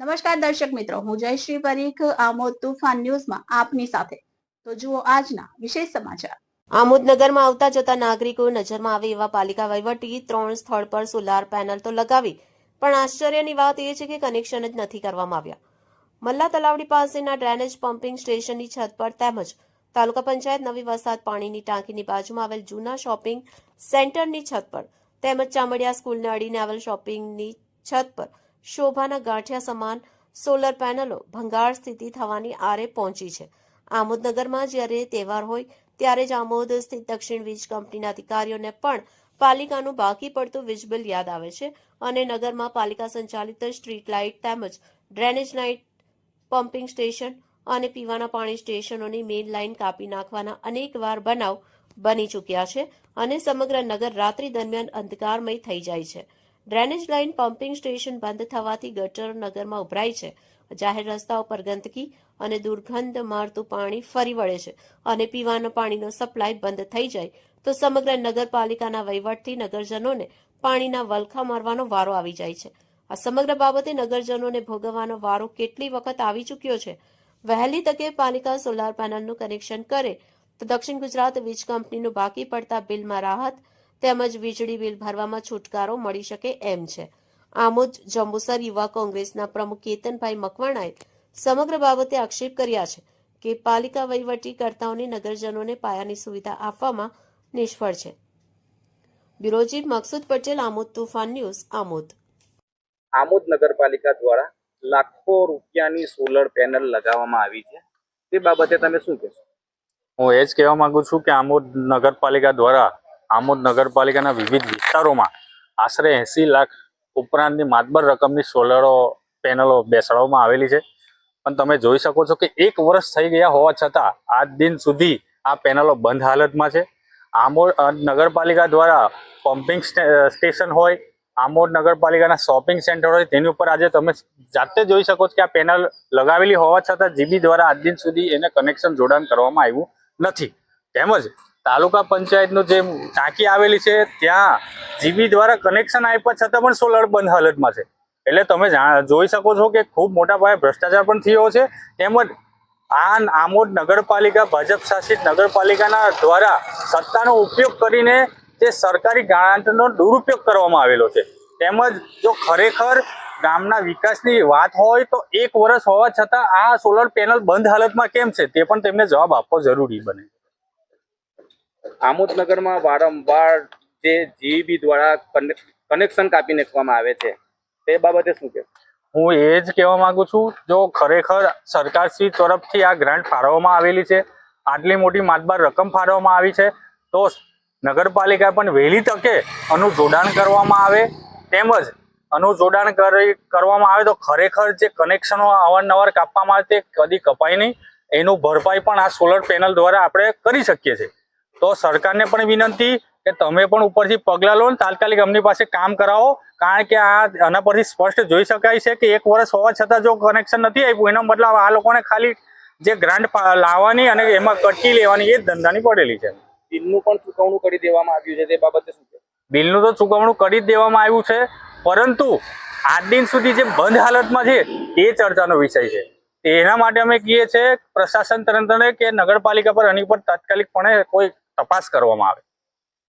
નમસ્કાર દર્શક મિત્રો, હું જયશ્રી પરીખ, આમોદ તુફાન ન્યૂઝમાં આપની સાથે. તો જુઓ આજના વિશેષ સમાચાર. આમોદનગરમાં આવતા જતા નાગરિકો નજરમાં આવે એવા પાલિકા વહીવટી ત્રણ સ્થળ પર સોલાર પેનલ તો લગાવી, પણ આશ્ચર્યની વાત એ છે કે કનેક્શન જ નથી કરવામાં આવ્યા. મલ્લા તલાવડી પાસેના ડ્રેનેજ પમ્પિંગ સ્ટેશનની છત પર તેમજ તાલુકા પંચાયત નવી વરસાદ પાણીની ટાંકીની બાજુમાં આવેલ જૂના શોપિંગ સેન્ટરની છત પર તેમજ ચામડિયા સ્કૂલને અડીને આવેલ શોપિંગની છત પર શોભાના ગાંઠિયા સમાન સોલર પેનલો ભંગાર સ્થિતિ થવાની આરે પહોંચી છે. આમોદનગરમાં જ્યારે તહેવાર હોય, ત્યારે જ આમોદ સ્થિત દક્ષિણ વીજ કંપનીના અધિકારીઓને પણ પાલિકાનું બાકી પડતું વીજ બિલ યાદ આવે છે અને નગરમાં પાલિકા સંચાલિત સ્ટ્રીટ લાઇટ તેમજ ડ્રેનેજ લાઇટ પમ્પિંગ સ્ટેશન અને પીવાના પાણી સ્ટેશનોની મેઇન લાઇન કાપી નાખવાના અનેક વાર બનાવ બની ચૂક્યા છે અને સમગ્ર નગર રાત્રિ દરમિયાન અંધકારમય થઈ જાય છે. ડ્રેનેજ લાઇન પમ્પિંગ સ્ટેશન બંધ થવાથી ગટર નગરમાં ઉભરાય છે. જાહેર રસ્તાઓ પર ગંદકી અને દુર્ગંધ મારતું પાણી ફરી વળે છે અને પીવાના પાણીનો સપ્લાય બંધ થઈ જાય તો સમગ્ર નગરપાલિકાના વહીવટથી નગરજનોને પાણીના વલખા મારવાનો વારો આવી જાય છે. આ સમગ્ર બાબતે નગરજનોને ભોગવવાનો વારો કેટલી વખત આવી ચૂક્યો છે? વહેલી તકે પાલિકા સોલાર પેનલનું કનેક્શન કરે તો દક્ષિણ ગુજરાત વીજ કંપનીનું બાકી પડતા બિલમાં રાહત તેમજ વીજળી બિલ ભરવામાં છુટકારો મળી શકે એમ છે. આમોદ જંબુસર યુવા કોંગ્રેસના પ્રમુખ કેતનભાઈ મકવાણાએ સમગ્ર બાબતે આક્ષેપ કર્યા છે કે પાલિકા વહીવટીકર્તાઓની નગરજનોને પાયાની સુવિધા આપવામાં નિષ્ફળ છે. બ્યુરોજી મકસુદ પટેલ આમોદ તુફાન ન્યૂઝ આમોદ. આમોદ નગરપાલિકા દ્વારા લાખો રૂપિયાની સોલર પેનલ લગાવવામાં આવી છે. તે બાબતે તમે શું કહેશો? હું એ જ કહેવા માંગુ છું કે આમોદ નગરપાલિકા દ્વારા આમોદ નગરપાલિકાના વિવિધ વિસ્તારોમાં આશરે એંસી લાખ ઉપરાંતની માતબર રકમની સોલરો પેનલો બેસાડવામાં આવેલી છે. પણ તમે જોઈ શકો છો કે એક વર્ષ થઈ ગયા હોવા છતાં આજ દિન સુધી આ પેનલો બંધ હાલતમાં છે. આમોદ નગરપાલિકા દ્વારા પમ્પિંગ સ્ટેશન હોય, આમોદ નગરપાલિકાના શોપિંગ સેન્ટર હોય, તેની ઉપર આજે તમે જાતે જોઈ શકો છો કે આ પેનલ લગાવેલી હોવા છતાં જીબી દ્વારા આજ દિન સુધી એને કનેક્શન જોડાણ કરવામાં આવ્યું નથી. તેમજ તાલુકા પંચાયતનું જે ટાંકી આવેલી છે, ત્યાં જીબી દ્વારા કનેક્શન આપ્યા છતાં પણ સોલર બંધ હાલતમાં છે. એટલે તમે જોઈ શકો છો કે ખૂબ મોટા પાયે ભ્રષ્ટાચાર પણ થયો છે. તેમજ આ આમોદ નગરપાલિકા, ભાજપ શાસિત નગરપાલિકાના દ્વારા સત્તાનો ઉપયોગ કરીને જે સરકારી ગ્રાન્ટનો દુરુપયોગ કરવામાં આવેલો છે. તેમજ જો ખરેખર ગામના વિકાસની વાત હોય તો એક વર્ષ હોવા છતાં આ સોલર પેનલ બંધ હાલતમાં કેમ છે તે પણ તેમને જવાબ આપવો જરૂરી બને. આમોદ નગરમાં વારંવાર જે જીબી દ્વારા કને- કનેક્શન કાપી નાખવામાં આવે છે. તે બાબતે શું કે હું એ જ કહેવા માંગુ છું, જો ખરેખર સરકારશ્રી તરફથી આ ગ્રાન્ટ ફાળવવામાં આવેલી છે, આટલી મોટી માતબાર રકમ ફાળવવામાં આવી છે, તો નગરપાલિકા પણ વહેલી તકે આનું જોડાણ કરવામાં આવે, તેમજ આનું જોડાણ કરી, કરવામાં આવે તો ખરેખર જે કનેક્શનો અવારનવાર કાપવામાં આવે તે કદી કપાય નહીં, એનું ભરપાઈ પણ આ સોલર પેનલ દ્વારા આપણે કરી શકીએ છીએ. તો સરકારને પણ વિનંતી કે તમે પણ ઉપરથી પગલાં લો ને તાત્કાલિક અમની પાસે કામ કરાવો. કારણ કે આ આના પરથી સ્પષ્ટ જોઈ શકાય છે કે એક વર્ષ હોવા છતાં જો કનેક્શન નથી આપ્યું એનો મતલબ આ લોકોને ખાલી જે ગ્રાન્ટ લાવવાની અને એમાં કટકી લેવાની એ ધંધાની પડેલી છે. બિલનું પણ ચૂકવણું કરી દેવામાં આવ્યું છે તે બાબતે શું બિલનું તો ચૂકવણું કરી જ દેવામાં આવ્યું છે પરંતુ આજ દિન સુધી જે બંધ હાલતમાં છે એ ચર્ચાનો વિષય છે. એના માટે અમે કહીએ છીએ પ્રશાસન તંત્રને કે નગરપાલિકા પર એની પર તાત્કાલિકપણે કોઈ તપાસ કરવામાં આવે.